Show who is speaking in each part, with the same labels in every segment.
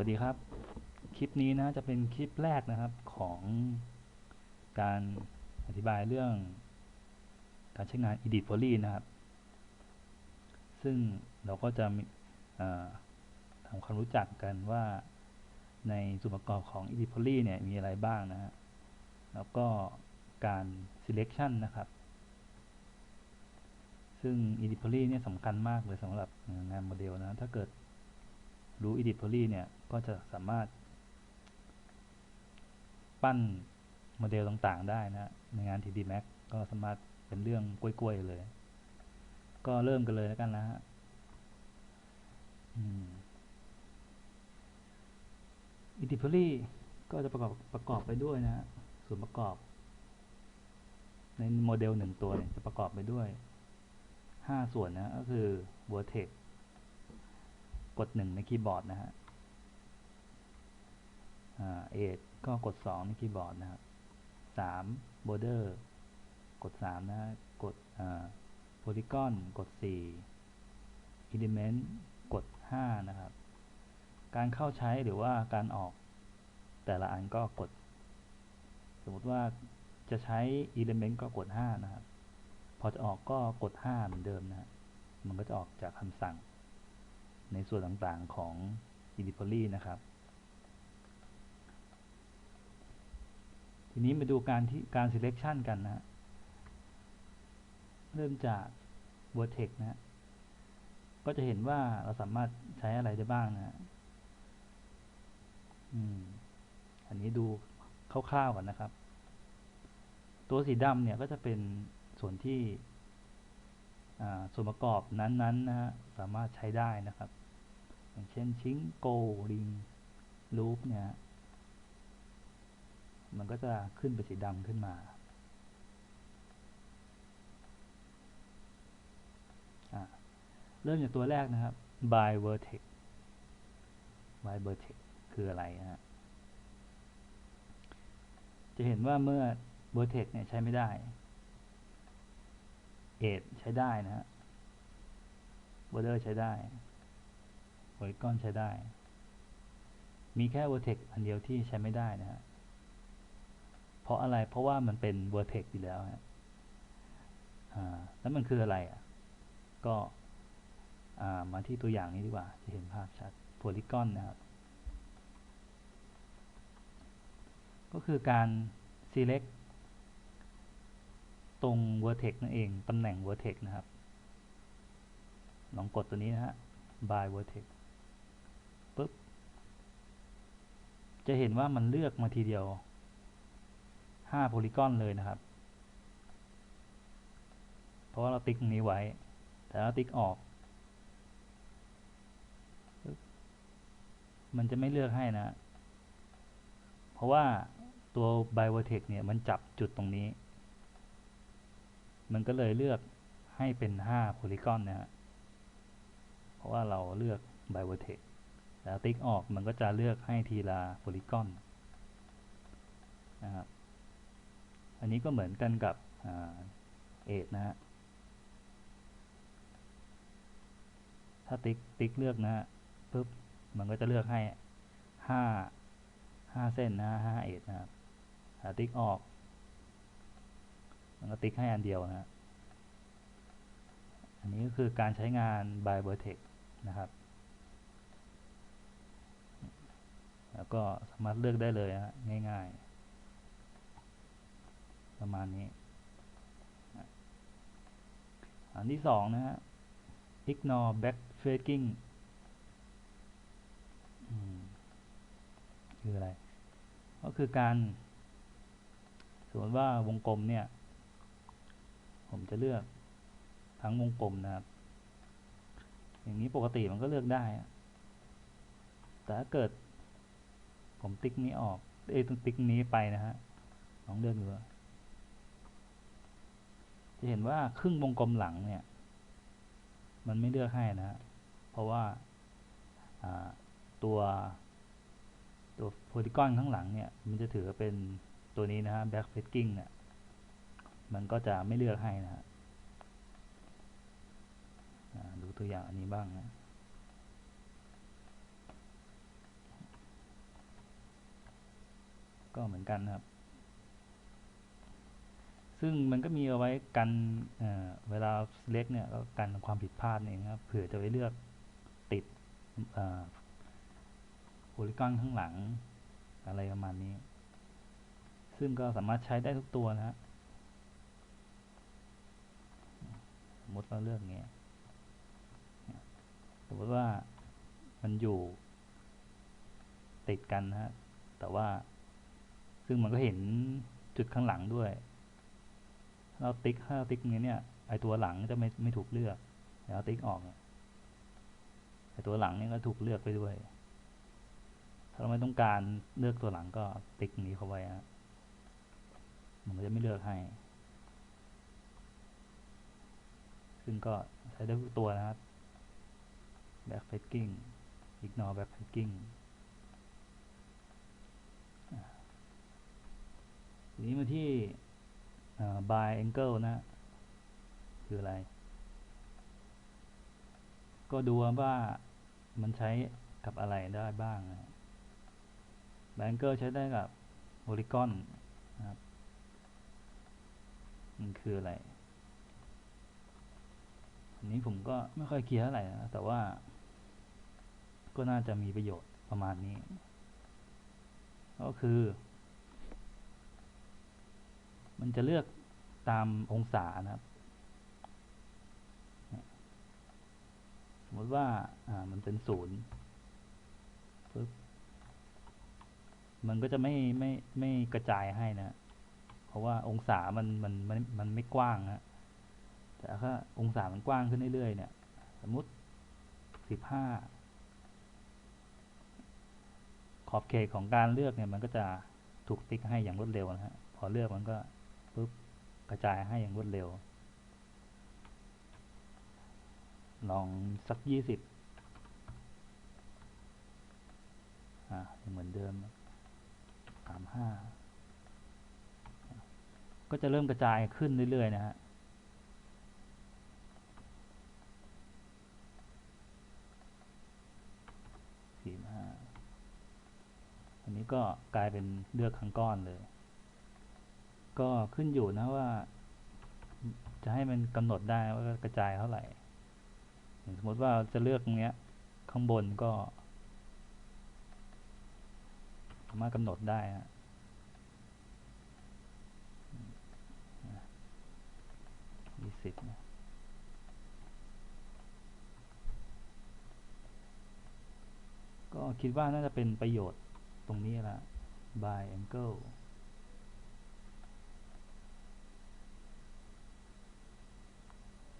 Speaker 1: วัสดีครับ คลิปนี้นะจะเป็นคลิปแรกนะครับของการอธิบายเรื่องการใช้งาน Edit Poly นะครับ ซึ่งเราก็จะทำความรู้จักกันว่าในส่วนประกอบของ Edit Poly เนี่ยมีอะไรบ้างนะฮะ แล้วก็การ selection นะครับ ซึ่ง Edit Poly เนี่ยสำคัญมากเลยสำหรับงานโมเดลนะ ถ้าเกิด รู้ Edit Poly เนี่ย ก็จะสามารถ ปั้นโมเดลต่างๆได้นะในงาน 3D Max ก็สามารถเป็นเรื่องกล้วยๆเลย ก็เริ่มกันเลยแล้วกันนะฮะอืม Edit Poly ก็จะประกอบประกอบไปด้วยนะฮะส่วนประกอบ ในโมเดลหนึ่งตัวเนี่ยจะประกอบไปด้วย 5 ส่วนนะก็คือ Vertex กด 1 ในคีย์บอร์ดนะฮะเอทก็กด 2 ในคีย์บอร์ดนะครับ3 border กด 3 นะฮะกดโพลีกอนกด 4 element กด 5 นะครับ การเข้าใช้หรือว่าการออกแต่ละอันก็กด สมมติว่าจะใช้ element ก็กด 5 นะครับ พอจะออกก็กด 5 เหมือนเดิมนะมันก็จะออกจากคำสั่ง ในส่วนต่างๆของ Edit Poly นะครับ ทีนี้มาดูการที่การ selection กันนะ เริ่มจาก vertex นะฮะก็จะเห็นว่าเราสามารถใช้อะไรได้บ้างนะฮะอืมอันนี้ดูคร่าวๆก่อนนะครับ ตัวสีดำเนี่ยก็จะเป็นส่วนที่ ส่วนประกอบนั้นๆนะฮะสามารถใช้ได้นะครับ อย่างเช่นชิงโกลิงลูปเนี่ยมันก็จะขึ้นเป็นสีดำขึ้นมาเริ่มจากตัวแรกนะครับ by vertex by vertex คืออะไรนะฮะจะเห็นว่าเมื่อ vertex เนี่ยใช้ไม่ได้ edge ใช้ได้นะฮะ border ใช้ได้ polygon ใช้ได้ มีแค่ vertex อันเดียวที่ใช้ไม่ได้นะฮะเพราะอะไรเพราะว่ามันเป็น vertex อยู่แล้วฮะแล้วมันคืออะไรอะก็มาที่ตัวอย่างนี้ดีกว่าจะเห็นภาพชัด polygon นะครับ ก็คือการ select ตรง vertex นั่นเอง ตำแหน่ง vertex นะครับ ลองกดตัวนี้นะฮะ by vertex ปุ๊บ จะเห็นว่ามันเลือกมาทีเดียว 5 โพลีกอนเลยนะครับ เพราะว่าเราติ๊กตรงนี้ไว้ แต่ถ้าติ๊กออก มันจะไม่เลือกให้นะ เพราะว่าตัว by vertex เนี่ย มันจับจุดตรงนี้ มันก็เลยเลือกให้เป็น5โพลีกอนนะฮะเพราะว่าเราเลือก by vertex แล้วติ๊กออกมันก็จะเลือกให้ทีละโพลีกอนนะครับอันนี้ก็เหมือนกันกับเอทนะฮะถ้าติ๊กติ๊กเลือกนะฮะปุ๊บมันก็จะเลือกให้ห้าห้าเส้นนะห้าเอทนะครับถ้าติ๊กออก มันก็ติ๊กให้อันเดียวนะอันนี้ก็คือการใช้งาน by vertex นะครับ แล้วก็สามารถเลือกได้เลยนะง่ายๆ ประมาณนี้ อันที่สองนะฮะ ignore backtracking คืออะไร ก็คือการสมมติว่าวงกลมเนี่ย ผมจะเลือกทั้งวงกลมนะครับ อย่างนี้ปกติมันก็เลือกได้ แต่ถ้าเกิด ผมติ๊กนี้ออกเอ้ติ๊กนี้ไปนะฮะลองเลือกดูจะเห็นว่าครึ่งวงกลมหลังเนี่ย มันไม่เลือกให้นะฮะเพราะว่าตัวตัวโพลีกอนข้างหลังเนี่ย มันจะถือเป็นตัวนี้นะฮะ back facing เนี่ย มันก็จะไม่เลือกให้นะฮะดูตัวอย่างอันนี้บ้างนะก็เหมือนกันนะครับ ซึ่งมันก็มีเอาไว้กันเเวลา select เนี่ยก็กันความผิดพลาดเองครับ เผื่อจะไปเลือกติดโพลิกอนข้างหลังอะไรประมาณนี้ ซึ่งก็สามารถใช้ได้ทุกตัวนะฮะ สมมติเราเลือกเงี้ยสมมติว่ามันอยู่ติดกันนะฮะแต่ว่าซึ่งมันก็เห็นจุดข้างหลังด้วย เราติ๊กถ้าเราติ๊กอย่างนี้เนี่ยไอตัวหลังจะไม่ไม่ถูกเลือกแล้วติ๊กออกไอตัวหลังเนี่ก็ถูกเลือกไปด้วย ถ้าเราไม่ต้องการเลือกตัวหลังก็ติ๊กนี้เข้าไว้ฮะมันก็จะไม่เลือกให้ ซึ่งก็ใช้ได้ทุกตัวนะครับ backpacking ignore backpacking ทีนี้มาที่ by angle นะ คืออะไร ก็ดูว่ามันใช้กับอะไรได้บ้างนะ by angle ใช้ได้กับ polygon นะครับ มันคืออะไร อันนี้ผมก็ไม่ค่อยเคลียร์เท่าไหร่นะแต่ว่าก็น่าจะมีประโยชน์ประมาณนี้ ก็คือ มันจะเลือกตามองศานะครับสมมติว่าอ่ามันเป็นศูนย์ปึ๊บมันก็จะไม่ไม่ไม่กระจายให้นะ เพราะว่าองศามันมันมันมันไม่กว้างนะ แต่ถ้าองศามันกว้างขึ้นเรื่อยๆเนี่ย สมมติสิบห้าขอบเขตของการเลือกเนี่ยมันก็จะถูกติ๊กให้อย่างรวดเร็วนะฮะพอเลือกมันก็ปุ๊บกระจายให้อย่างรวดเร็ว ลองสักยี่สิบอ่าเหมือนเดิมสามห้าก็จะเริ่มกระจายขึ้นเรื่อยๆนะฮะสี่ห้าอั นี้ก็กลายเป็นเลือกทั้งก้อนเลย ก็ขึ้นอยู่นะว่า จะให้มันกำหนดได้ว่ากระจายเท่าไหร่สมมติว่าจะเลือกตรงนี้ข้างบนก็สามารถกำหนดได้ฮะยี่สิบนะก็คิดว่าน่าจะเป็นประโยชน์ ตรงนี้ละ by angle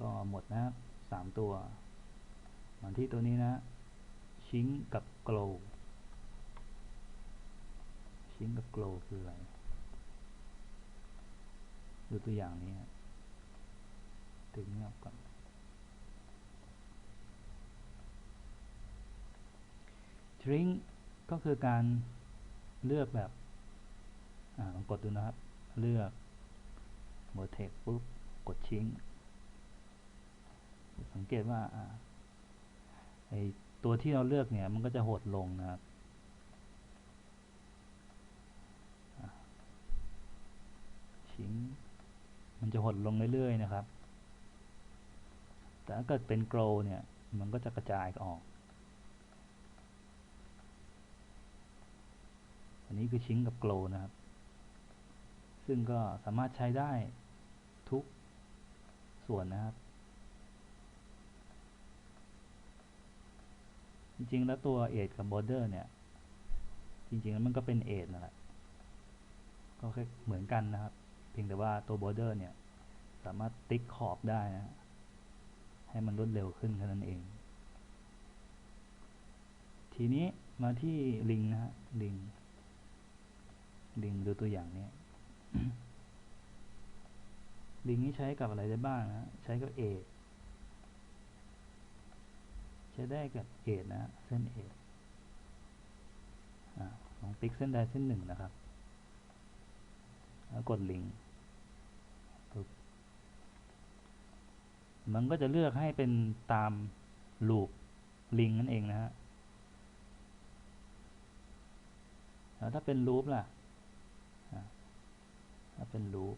Speaker 1: ก็หมดนะครับสามตัวมาที่ตัวนี้นะ ชิงกับโกลชิงกับโกลคืออะไร ดูตัวอย่างนี้ถึงนี้ออกก่อนทริงก็คือการ เลือกแบบอลองกดดูนะครับ เลือกโมเทคปุ๊บ กดชิงสังเกตว่าไอตัวที่เราเลือกเนี่ย มันก็จะหดลงนะครับชิ้นมันจะหดลงเรื่อยๆนะครับ แต่ถ้าเกิดเป็นโกลเนี่ย มันก็จะกระจายออก นี้คือชิ้นกับโกลนะครับ ซึ่งก็สามารถใช้ได้ทุกส่วนนะครับ จริงๆแล้วตัวเอทกับบอร์เดอร์เนี่ย จริงๆแล้วมันก็เป็นเอทนั่นแหละก็แค่เหมือนกันนะครับ เพียงแต่ว่าตัวบอร์เดอร์เนี่ย สามารถติ๊กขอบได้นะให้มันรวดเร็วขึ้นแค่นั้นเอง ทีนี้มาที่ลิงนะฮะลิง ลิงดูตัวอย่างนี้ลิงนี้ใช้กับอะไรได้บ้างนะ ใช้กับเอทใช้ได้กับเอทนะ เส้นเอทลองติ๊กเส้นใดเส้นหนึ่งนะครับ แล้วกดลิงก์มันก็จะเลือกให้เป็นตามลูปลิงนั่นเองนะฮะ แล้วถ้าเป็นลูปล่ะ ส้าเป็นรูป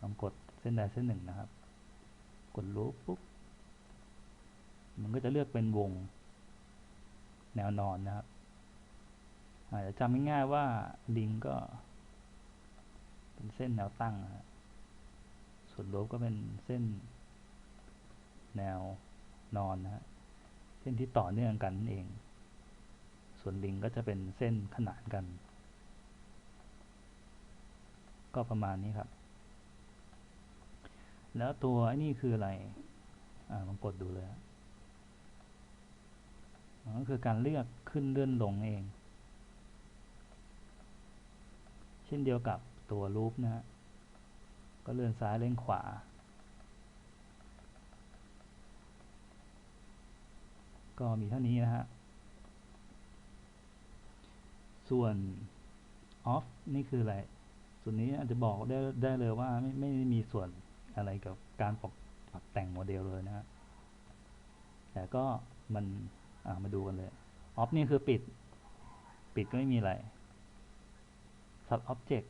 Speaker 1: ลองกดเส้นใดเส้นหนึ่งนะครับ กดรูปปุ๊บ มันก็จะเลือกเป็นวง แนวนอนนะครับอาจจะจำง่ายๆว่าลิงก็ เป็นเส้นแนวตั้งนะส่วนรูปก็เป็นเส้น แนวนอนนะฮะเส้นที่ต่อเนื่องกันนั่นเอง ส่วนลิงก็จะเป็นเส้นขนานกัน ก็ประมาณนี้ครับ แล้วตัวไอ้นี่คืออะไร อ่าลองกดดูเลยก็คือการเลือกขึ้นเลื่อนลงเอง เช่นเดียวกับตัวรูปนะฮะ ก็เลื่อนซ้ายเลื่อนขวา ก็มีเท่านี้นะฮะ ส่วน off นี่คืออะไร ส่วนนี้อาจจะบอกได้ได้เลยว่าไม่ไม่มีส่วนอะไรกับการปรับแต่งโมเดลเลยนะฮะแต่ก็มันมาดูกันเลย off นี่คือปิด ปิดก็ไม่มีอะไร sub object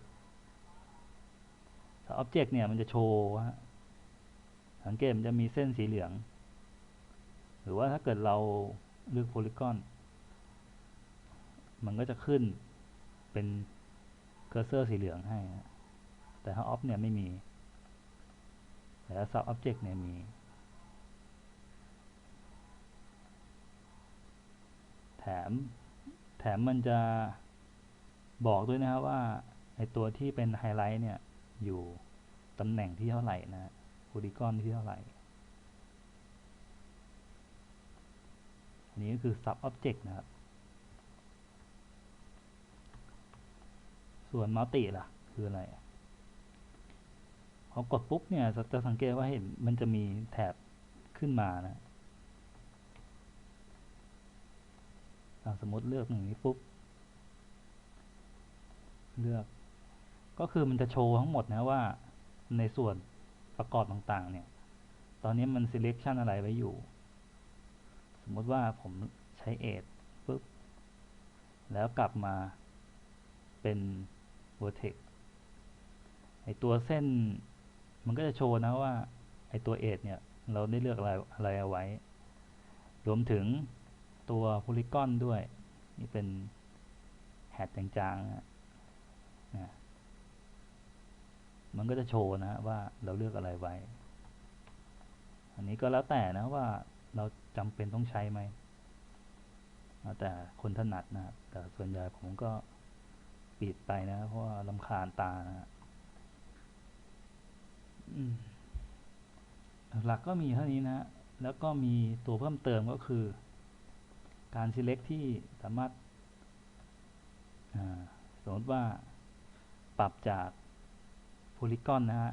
Speaker 1: sub object เนี่ยมันจะโชว์ฮะสังเกตมันจะมีเส้นสีเหลือง หรือว่าถ้าเกิดเราเลือกโพลีกอนมันก็จะขึ้นเป็น อร์เซอร์สีเหลืองให้ แต่ถ้า off เนี่ยไม่มี แต่ถ้า sub object เนี่ยมีแถมแถมมันจะบอกด้วยนะครับว่าไอตัวที่เป็นไฮไลท์เนี่ยอยู่ตำแหน่งที่เท่าไหร่นะโพลีกอนที่เท่าไหร่อันนี้ก็คือ sub object นะครับ ส่วนมัลติล่ะ คืออะไรพอกดปุ๊บเนี่ยจะสังเกตว่าเห็นมันจะมีแถบขึ้นมานะสมมติเลือกอย่งนี้ปุ๊บ เลือก ก็คือมันจะโชว์ทั้งหมดนะว่าในส่วนประกอบต่างๆ เนี่ย ตอนนี้มัน selection อะไรไว้อยู่ สมมติว่าผมใช้ edge ปุ๊บ แล้วกลับมาเป็น vertex ไอตัวเส้นมันก็จะโชว์นะว่า ไอตัว edge เนี่ยเราได้เลือกอะไรอะไรเอาไว้ รวมถึงตัว polygon ด้วย นี่เป็นแฮดจางๆนะมันก็จะโชว์นะว่าเราเลือกอะไรไว้ อันนี้ก็แล้วแต่นะว่าเราจำเป็นต้องใช้ไหมแต่คนถนัดนะแต่ส่วนใหญ่ผมก็ ปิดไปนะเพราะว่าลำคาญตานะหลักก็มีเท่านี้นะ แล้วก็มีตัวเพิ่มเติมก็คือ การ select ที่สามารถสมมติว่าปรับจาก polygon นะฮะ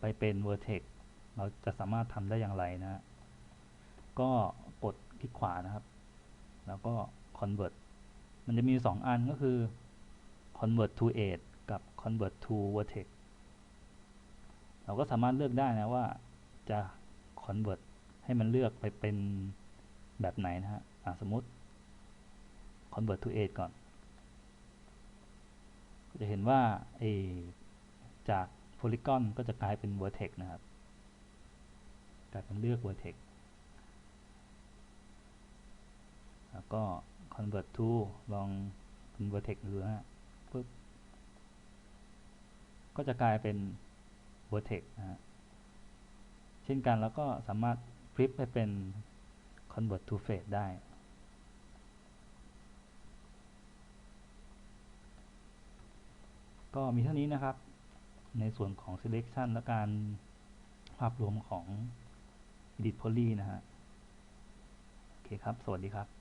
Speaker 1: ไปเป็น vertex เราจะสามารถทำได้อย่างไรนะ ก็กดคลิกขวานะครับ แล้วก็ convert มันจะมีสองอันก็คือ convert to edge กับ convert to vertex เราก็สามารถเลือกได้นะว่าจะ convert ให้มันเลือกไปเป็นแบบไหนนะฮะสมมติ convert to edge ก่อน จะเห็นว่าเอจาก polygon ก็จะกลายเป็น vertex นะครับ กลายเป็นเลือก vertex แล้วก็ convert to ลองเป็น vertex ดูนะ ปึ๊บก็จะกลายเป็น vertex นะฮะเช่นกันแล้วก็สามารถฟลิปให้เป็น convert to face ได้ ก็มีเท่านี้นะครับ ในส่วนของ selection และการภาพรวมของ edit poly นะฮะ โอเคครับ สวัสดีครับ